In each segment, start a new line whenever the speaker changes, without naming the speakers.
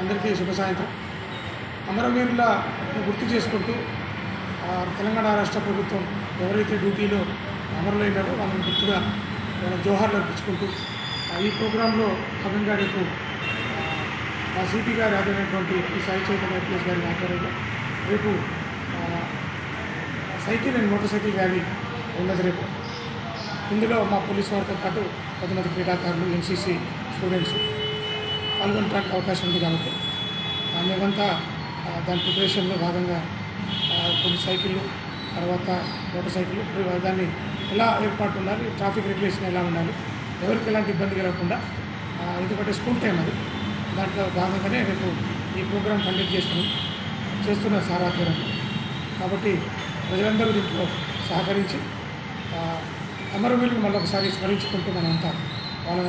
అందరికీ శుభ సాయంత్రం. అమరవీరుల గుర్తు చేసుకుంటూ తెలంగాణ రాష్ట్ర ప్రభుత్వం ఎవరైతే డ్యూటీలో అమరులైనారో వాళ్ళని గుర్తుగా వాళ్ళ జోహార్లు అర్పించుకుంటూ ఆ, ఈ ప్రోగ్రాంలో భాగంగా రేపు మా సిపి గారు ఆదరైనటువంటి ఈ సాయి చైతన్య ఐపీఎస్ గారి ఆధ్వర్యంలో రేపు cycle and motor cycle rally ఉన్నది రేపు. ఇందులో మా పోలీస్ వారితో పాటు కొంతమంది క్రీడాకారులు ఎన్సీసీ స్టూడెంట్స్ పాల్గొనడానికి అవకాశం ఉంది కాబట్టి మేమంతా దాని ప్రిపరేషన్లో భాగంగా కొన్ని సైకిళ్ళు తర్వాత మోటార్ సైకిల్ దాన్ని ఎలా ఏర్పాటు ఉండాలి ట్రాఫిక్ రెగ్యులేషన్ ఎలా ఉండాలి ఎవరికి ఎలాంటి ఇబ్బంది కలగకుండా ఎందుకంటే స్కూల్ టైం అది. దాంట్లో భాగంగానే రేపు ఈ ప్రోగ్రాం కండక్ట్ చేస్తున్నాం చేస్తున్న సార్ ఆధ్వర్యంలో కాబట్టి ప్రజలందరూ దీంట్లో సహకరించి ఆ, మళ్ళీ ఒకసారి స్మరించుకుంటూ మనమంతా వాళ్ళ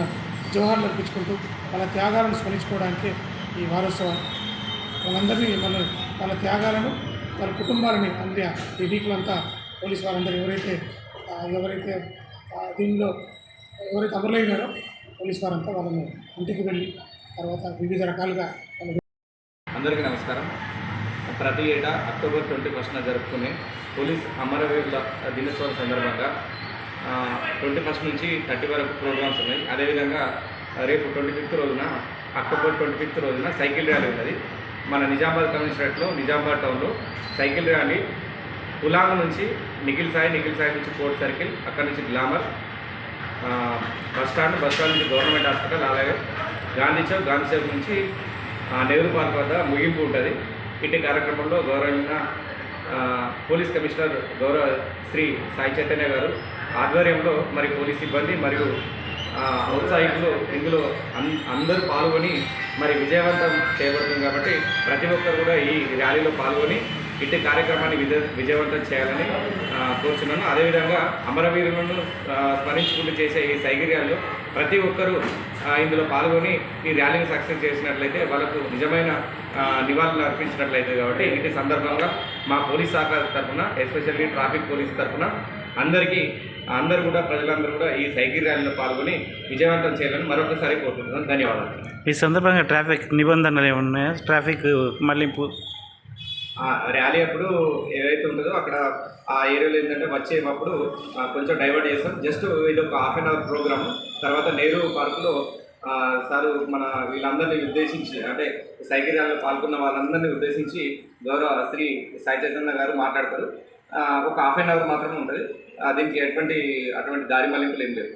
జోహార్లు అర్పించుకుంటూ వాళ్ళ త్యాగాలను స్మరించుకోవడానికి ఈ వారోత్సవం వాళ్ళందరినీ మన వాళ్ళ త్యాగాలను వాళ్ళ కుటుంబాలని అందే ఈ వీక్లో అంతా పోలీస్ వారందరూ ఎవరైతే ఎవరైతే దీనిలో ఎవరైతే అమరులైనారో పోలీస్ వారంతా వాళ్ళని ఇంటికి వెళ్ళి తర్వాత వివిధ రకాలుగా
అందరికీ నమస్కారం. ప్రతి ఏటా అక్టోబర్ ట్వంటీ ఫస్ట్న జరుపుకునే పోలీస్ అమరవీరుల దినోత్సవం సందర్భంగా ట్వంటీ ఫస్ట్ నుంచి థర్టీ వరకు ప్రోగ్రామ్స్ ఉన్నాయి. అదేవిధంగా రేపు ట్వంటీ ఫిఫ్త్ రోజున అక్టోబర్ ట్వంటీ ఫిఫ్త్ రోజున సైకిల్ ర్యాలీ ఉన్నది. మన నిజామాబాద్ కమిషనరేట్లో నిజామాబాద్ టౌన్లో సైకిల్ ర్యాలీ కులాంగ నుంచి నిఖిల్ సాయి నిఖిల్ సాయి నుంచి కోర్ట్ సర్కిల్ అక్కడి నుంచి glamour bus stand bus stand నుంచి గవర్నమెంట్ హాస్పిటల్ అలాగే గాంధీ చౌక్ గాంధీ చౌక్ నుంచి నెహ్రూ పార్క్ వద్ద ముగింపు ఉంటుంది. ఇటు కార్యక్రమంలో గౌరవమైన పోలీస్ కమిషనర్ గౌరవ శ్రీ సాయి చైతన్య గారు ఆధ్వర్యంలో మరి పోలీస్ సిబ్బంది మరియు ఔత్సాహికులు ఇందులో అందరూ పాల్గొని మరి విజయవంతం చేయబడుతుంది కాబట్టి ప్రతి ఒక్కరు కూడా ఈ ర్యాలీలో పాల్గొని ఇట్టి కార్యక్రమాన్ని విజ విజయవంతం చేయాలని కోరుచున్నాను. అదేవిధంగా అమరవీరులను స్మరించుకుంటూ చేసే ఈ సైకిల్ ర్యాలీలో ప్రతి ఒక్కరూ ఇందులో పాల్గొని ఈ ర్యాలీని సక్సెస్ చేసినట్లయితే వాళ్ళకు నిజమైన నివాళులు అర్పించినట్లయితే కాబట్టి ఇటు సందర్భంగా మా పోలీస్ శాఖ తరఫున ఎస్పెషల్లీ ట్రాఫిక్ పోలీస్ తరఫున అందరికీ అందరూ కూడా ప్రజలందరూ కూడా ఈ సైకిల్ ర్యాలీలో పాల్గొని విజయవంతం చేయాలని మరొకసారి కోరుకుంటున్నాను. ధన్యవాదాలు.
ఈ సందర్భంగా ట్రాఫిక్ నిబంధనలు ఏమున్నాయా ట్రాఫిక్ మళ్ళింపు?
ఆ ర్యాలీ అప్పుడు ఏదైతే ఉంటుందో అక్కడ ఆ ఏరియాలో ఏంటంటే వచ్చేటప్పుడు కొంచెం డైవర్ట్ చేస్తాం. జస్ట్ ఇది ఒక హాఫ్ అన్ అవర్ ప్రోగ్రామ్. తర్వాత నెహ్రూ పార్కులో సారు మన వీళ్ళందరినీ ఉద్దేశించి అంటే సైకిల్ ర్యాలీలో పాల్గొన్న వాళ్ళందరినీ ఉద్దేశించి గౌరవ శ్రీ సాయి చైతన్య గారు మాట్లాడతారు. ఒక హాఫ్ అన్ అవర్ మాత్రమే ఉంటుంది. దీనికి ఎటువంటి అటువంటి దారి మళ్ళింపులు ఏం లేవు.